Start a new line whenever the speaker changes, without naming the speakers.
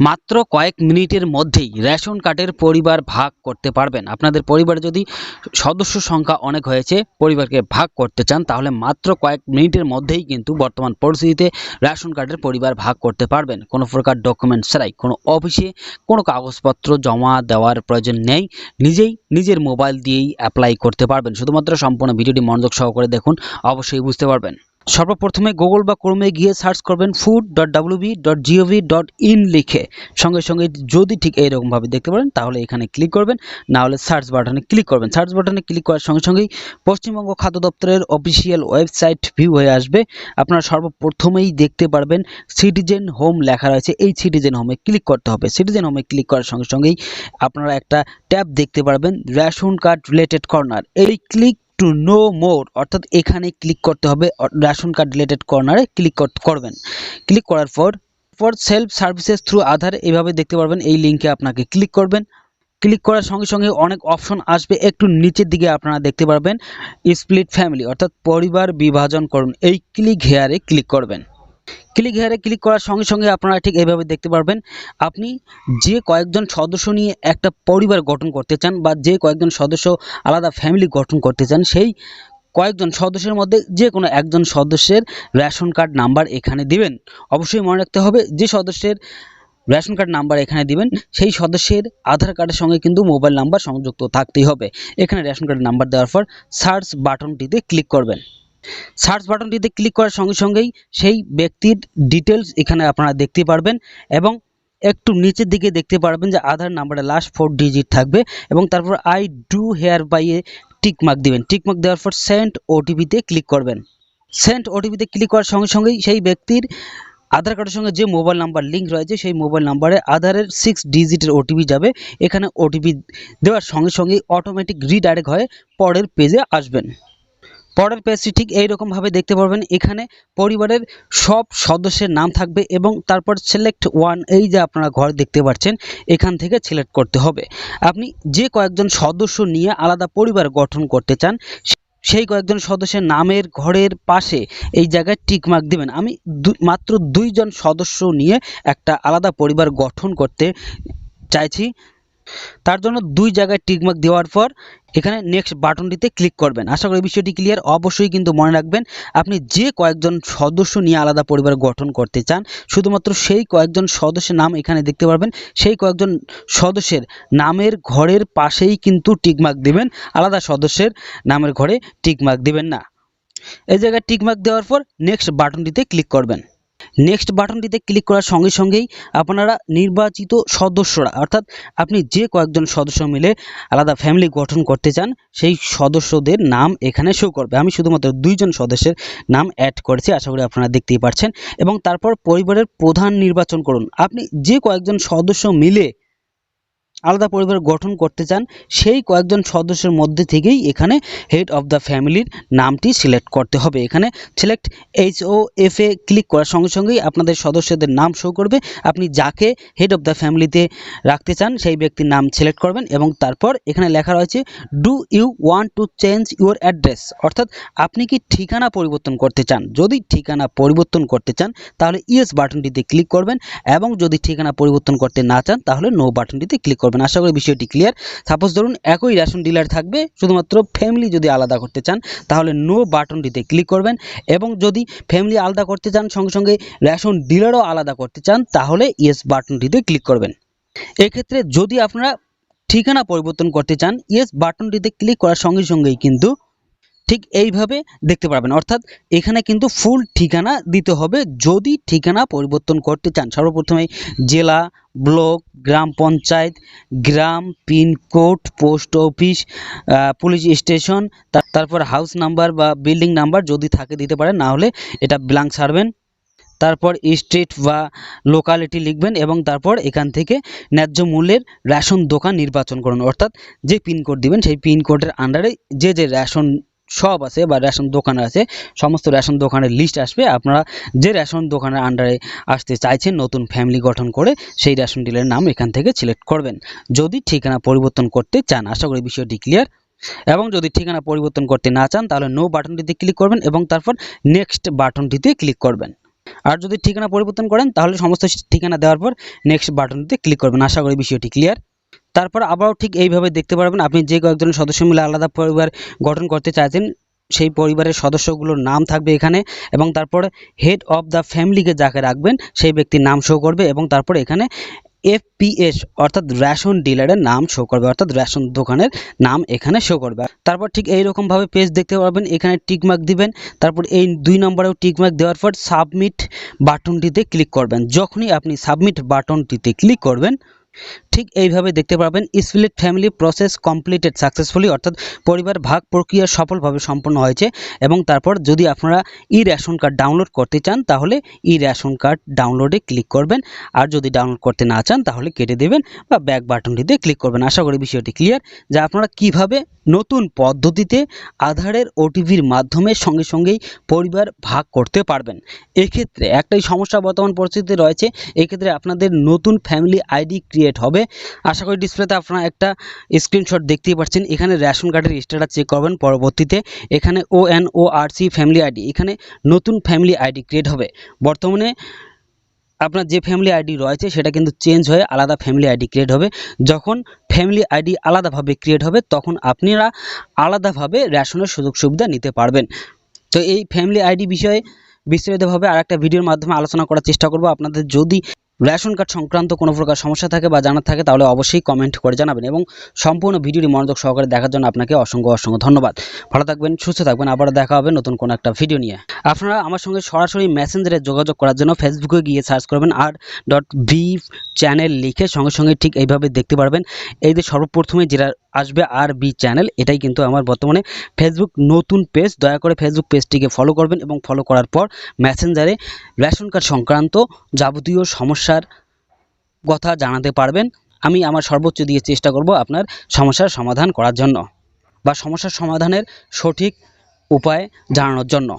মাত্র কয়েক মিনিটের মধ্যেই রেশন কার্ডের পরিবার ভাগ করতে পারবেন। আপনাদের পরিবারে যদি সদস্য সংখ্যা অনেক হয়েছে, পরিবারকে ভাগ করতে চান, তাহলে মাত্র কয়েক মিনিটের মধ্যেই কিন্তু বর্তমান পরিস্থিতিতে রেশন কার্ডের পরিবার ভাগ করতে পারবেন। কোনো প্রকার ডকুমেন্ট ছাড়াই, কোনো অফিসে কোনো কাগজপত্র জমা দেওয়ার প্রয়োজন নেই। নিজেই নিজের মোবাইল দিয়েই অ্যাপ্লাই করতে পারবেন। শুধুমাত্র সম্পূর্ণ ভিডিওটি মনোযোগ সহকারে দেখুন, অবশ্যই বুঝতে পারবেন। সর্বপ্রথমে গুগল বা ক্রোমে গিয়ে সার্চ করবেন food dot WB dot GOV dot in লিখে। সঙ্গে সঙ্গে যদি ঠিক এইরকমভাবে দেখতে পারেন, তাহলে এখানে ক্লিক করবেন। না হলে সার্চ বাটনে ক্লিক করবেন। সার্চ বাটনে ক্লিক করার সঙ্গে সঙ্গেই পশ্চিমবঙ্গ খাদ্য দপ্তরের অফিসিয়াল ওয়েবসাইট ভিউ হয়ে আসবে। আপনারা সর্বপ্রথমেই দেখতে পারবেন সিটিজেন হোম লেখা রয়েছে। এই সিটিজেন হোমে ক্লিক করতে হবে। সিটিজেন হোমে ক্লিক করার সঙ্গে সঙ্গেই আপনারা একটা ট্যাব দেখতে পারবেন, রেশন কার্ড রিলেটেড কর্নার এই ক্লিক টু নো মোর অর্থাৎ এখানে ক্লিক করতে হবে রেশন কার্ড রিলেটেড কর্নারে ক্লিক করবেন। ক্লিক করার পর for self services through Aadhaar এভাবে দেখতে পারবেন এই লিঙ্কে আপনাকে ক্লিক করবেন। ক্লিক করার সঙ্গে সঙ্গে অনেক অপশন আসবে, একটু নিচের দিকে আপনারা দেখতে পারবেন স্প্লিট ফ্যামিলি অর্থাৎ পরিবার বিভাজন করুন, এই ক্লিক হেয়ারে ক্লিক করবেন। ক্লিক হেয়ারে ক্লিক করার সঙ্গে সঙ্গে আপনারা ঠিক এইভাবে দেখতে পারবেন। আপনি যে কয়েকজন সদস্য নিয়ে একটা পরিবার গঠন করতে চান বা যে কয়েকজন সদস্য আলাদা ফ্যামিলি গঠন করতে চান, সেই কয়েকজন সদস্যের মধ্যে যে কোনো একজন সদস্যের রেশন কার্ড নাম্বার এখানে দিবেন। অবশ্যই মনে রাখতে হবে, যে সদস্যের রেশন কার্ড নাম্বার এখানে দিবেন, সেই সদস্যের আধার কার্ডের সঙ্গে কিন্তু মোবাইল নাম্বার সংযুক্ত থাকতেই হবে। এখানে রেশন কার্ডের নাম্বার দেওয়ার পর সার্চ বাটনটিতে ক্লিক করবেন। সার্চ বাটনটিতে ক্লিক করার সঙ্গে সঙ্গেই সেই ব্যক্তির ডিটেলস এখানে আপনারা দেখতে পারবেন এবং একটু নিচের দিকে দেখতে পারবেন যে আধার নাম্বারে লাস্ট ফোর ডিজিট থাকবে এবং তারপর I do hereby a tick mark দিবেন। টিকমার্ক দেওয়ার পর সেন্ট ওটিপিতে ক্লিক করবেন। সেন্ট ওটিপিতে ক্লিক করার সঙ্গে সঙ্গেই সেই ব্যক্তির আধার কার্ডের সঙ্গে যে মোবাইল নাম্বার লিঙ্ক রয়েছে সেই মোবাইল নাম্বারে আধারের সিক্স ডিজিটের ওটিপি যাবে। এখানে ওটিপি দেওয়ার সঙ্গে সঙ্গেই অটোমেটিক রিডাইরেক্ট হয়ে পরের পেজে আসবেন। পরের পেজটি ঠিক এইরকমভাবে দেখতে পারবেন। এখানে পরিবারের সব সদস্যের নাম থাকবে এবং তারপর সিলেক্ট ওয়ান এই যে আপনারা ঘর দেখতে পাচ্ছেন, এখান থেকে সিলেক্ট করতে হবে। আপনি যে কয়েকজন সদস্য নিয়ে আলাদা পরিবার গঠন করতে চান, সেই কয়েকজন সদস্যের নামের ঘরের পাশে এই জায়গায় টিকমার্ক দিবেন। আমি মাত্র দুইজন সদস্য নিয়ে একটা আলাদা পরিবার গঠন করতে চাইছি। তার জন্য দুই জায়গায় টিকমার্ক দেওয়ার পর এখানে নেক্সট বাটনটিতে ক্লিক করবেন। আশা করি বিষয়টি ক্লিয়ার অবশ্যই কিন্তু মনে রাখবেন, আপনি যে কয়েকজন সদস্য নিয়ে আলাদা পরিবার গঠন করতে চান, শুধুমাত্র সেই কয়েকজন সদস্যের নাম এখানে দেখতে পারবেন। সেই কয়েকজন সদস্যের নামের ঘরের পাশেই কিন্তু টিকমার্ক দেবেন। আলাদা সদস্যের নামের ঘরে টিকমার্ক দেবেন না। এই জায়গায় টিকমার্ক দেওয়ার পর নেক্সট বাটনটিতে ক্লিক করবেন। নেক্সট বাটনটিতে ক্লিক করার সঙ্গে সঙ্গেই আপনারা নির্বাচিত সদস্যরা, অর্থাৎ আপনি যে কয়েকজন সদস্য মিলে আলাদা ফ্যামিলি গঠন করতে চান, সেই সদস্যদের নাম এখানে শো করবে। আমি শুধুমাত্র দুইজন সদস্যের নাম অ্যাড করেছি, আশা করি আপনারা দেখতেই পাচ্ছেন এবং তারপর পরিবারের প্রধান নির্বাচন করুন। আপনি যে কয়েকজন সদস্য মিলে আলাদা পরিবার গঠন করতে চান, সেই কয়েকজন সদস্যের মধ্যে থেকেই এখানে হেড অফ দ্য ফ্যামিলির নামটি সিলেক্ট করতে হবে। এখানে সিলেক্ট এইচ ও এফ এ ক্লিক করার সঙ্গে সঙ্গেই আপনাদের সদস্যদের নাম শো করবে। আপনি যাকে হেড অফ দ্য ফ্যামিলিতে রাখতে চান, সেই ব্যক্তির নাম সিলেক্ট করবেন এবং তারপর এখানে লেখা রয়েছে do you want to change your address অর্থাৎ আপনি কি ঠিকানা পরিবর্তন করতে চান? যদি ঠিকানা পরিবর্তন করতে চান, তাহলে ইয়েস বাটনটিতে ক্লিক করবেন এবং যদি ঠিকানা পরিবর্তন করতে না চান, তাহলে নো বাটনটিতে ক্লিক করবেন। আশা করি বিষয়টি ক্লিয়ার সাপোজ ধরুন একই রেশন ডিলার থাকবে, শুধুমাত্র ফ্যামিলি যদি আলাদা করতে চান, তাহলে নো বাটনটিতে ক্লিক করবেন এবং যদি ফ্যামিলি আলাদা করতে চান, সঙ্গে সঙ্গে রেশন ডিলারও আলাদা করতে চান, তাহলে ইয়েস বাটনটিতে ক্লিক করবেন। এক্ষেত্রে যদি আপনারা ঠিকানা পরিবর্তন করতে চান ইয়েস বাটনটিতে ক্লিক করার সঙ্গে সঙ্গেই কিন্তু ঠিক এইভাবে দেখতে পারবেন। অর্থাৎ এখানে কিন্তু ফুল ঠিকানা দিতে হবে। যদি ঠিকানা পরিবর্তন করতে চান, সর্বপ্রথমে জেলা, ব্লক, গ্রাম পঞ্চায়েত, গ্রাম pincode post office police station তারপর হাউস নাম্বার বা বিল্ডিং নাম্বার যদি থাকে দিতে পারেন, না হলে এটা ব্ল্যাঙ্ক ছাড়বেন। তারপর স্ট্রিট বা লোকালিটি লিখবেন এবং তারপর এখান থেকে ন্যায্য মূল্যের রেশন দোকান নির্বাচন করুন। অর্থাৎ যে পিনকোড দিবেন, সেই পিনকোডের আন্ডারে যে যে রেশন সব আছে বা রেশন দোকান আছে, সমস্ত রেশন দোকানের লিস্ট আসবে। আপনারা যে রেশন দোকানের আন্ডারে আসতে চাইছেন, নতুন ফ্যামিলি গঠন করে সেই রেশন ডিলের নাম এখান থেকে সিলেক্ট করবেন। যদি ঠিকানা পরিবর্তন করতে চান, আশা করি বিষয়টি ক্লিয়ার এবং যদি ঠিকানা পরিবর্তন করতে না চান, তাহলে নো বাটনটিতে ক্লিক করবেন এবং তারপর নেক্সট বাটনটিতে ক্লিক করবেন। আর যদি ঠিকানা পরিবর্তন করেন, তাহলে সমস্ত ঠিকানা দেওয়ার পর নেক্সট বাটনটিতে ক্লিক করবেন। আশা করি বিষয়টি ক্লিয়ার তারপর আবারও ঠিক এইভাবে দেখতে পারবেন আপনি যে কয়েকজন সদস্য মিলে আলাদা পরিবার গঠন করতে চাইছেন, সেই পরিবারের সদস্যগুলোর নাম থাকবে এখানে এবং তারপর হেড অফ দ্য ফ্যামিলিকে যাকে রাখবেন, সেই ব্যক্তির নাম শো করবে এবং তারপর এখানে এফপিএস অর্থাৎ রেশন ডিলারের নাম শো করবে, অর্থাৎ রেশন দোকানের নাম এখানে শো করবে। তারপর ঠিক এইরকম ভাবে পেজ দেখতে পারবেন, এখানে টিকমার্ক দিবেন, তারপর এই দুই নম্বরেও টিকমার্ক দেওয়ার পর সাবমিট বাটনটিতে ক্লিক করবেন। যখনই আপনি সাবমিট বাটনটিতে ক্লিক করবেন ঠিক এইভাবে দেখতে পাবেন split family process completed successfully অর্থাৎ পরিবার ভাগ প্রক্রিয়া সফলভাবে সম্পন্ন হয়েছে এবং তারপর যদি আপনারা ই রেশন কার্ড ডাউনলোড করতে চান, তাহলে ই রেশন কার্ড ডাউনলোডে ক্লিক করবেন। আর যদি ডাউনলোড করতে না চান, তাহলে কেটে দেবেন বা ব্যাক বাটনটিতে ক্লিক করবেন। আশা করি বিষয়টি ক্লিয়ার। যে আপনারা কীভাবে নতুন পদ্ধতিতে আধারের ওটিপির মাধ্যমে সঙ্গে সঙ্গেই পরিবার ভাগ করতে পারবেন, এক্ষেত্রে একটাই সমস্যা বর্তমান পরিস্থিতিতে রয়েছে। এক্ষেত্রে আপনাদের নতুন ফ্যামিলি আইডি ক্রিয়েট হবে। আশা করি ডিসপ্লেতে আপনারা একটা স্ক্রিনশট দেখতেই পাচ্ছেন এখানে রেশন কার্ডের স্ট্যাটাস চেক করবেন পরবর্তীতে। এখানে O N O R C family ID এখানে নতুন ফ্যামিলি আইডি ক্রিয়েট হবে। বর্তমানে আপনার যে ফ্যামিলি আইডি রয়েছে, সেটা কিন্তু চেঞ্জ হয়ে আলাদা ফ্যামিলি আইডি ক্রিয়েট হবে। যখন ফ্যামিলি আইডি আলাদাভাবে ক্রিয়েট হবে, তখন আপনারা আলাদাভাবে রেশনের সুযোগ সুবিধা নিতে পারবেন। তো এই ফ্যামিলি আইডি বিষয়ে বিস্তারিতভাবে আর একটা ভিডিওর মাধ্যমে আলোচনা করার চেষ্টা করব। আপনাদের যদি রেশন কার্ড সংক্রান্ত কোনো প্রকার সমস্যা থাকে বা জানার থাকে, তাহলে অবশ্যই কমেন্ট করে জানাবেন এবং সম্পূর্ণ ভিডিওটি মনোযোগ সহকারে দেখার জন্য আপনাকে অসংখ্য অসংখ্য ধন্যবাদ। ভালো থাকবেন, সুস্থ থাকবেন আবার দেখা হবে নতুন কোনো একটা ভিডিও নিয়ে। আপনারা আমার সঙ্গে সরাসরি মেসেঞ্জারে যোগাযোগ করার জন্য ফেসবুকে গিয়ে সার্চ করবেন আর ডট বি চ্যানেল লিখে সঙ্গে সঙ্গে ঠিক এইভাবে দেখতে পারবেন। এই যে সর্বপ্রথমে যেটা আসবে আর বি চ্যানেল এটাই কিন্তু আমার বর্তমানে ফেসবুক নতুন পেজ দয়া করে ফেসবুক পেজটিকে ফলো করবেন এবং ফলো করার পর মেসেঞ্জারে রেশন কার্ড সংক্রান্ত যাবতীয় সমস্যার কথা জানাতে পারবেন। আমি আমার সর্বোচ্চ দিয়ে চেষ্টা করব আপনার সমস্যার সমাধান করার জন্য বা সমস্যার সমাধানের সঠিক উপায় জানানোর জন্য।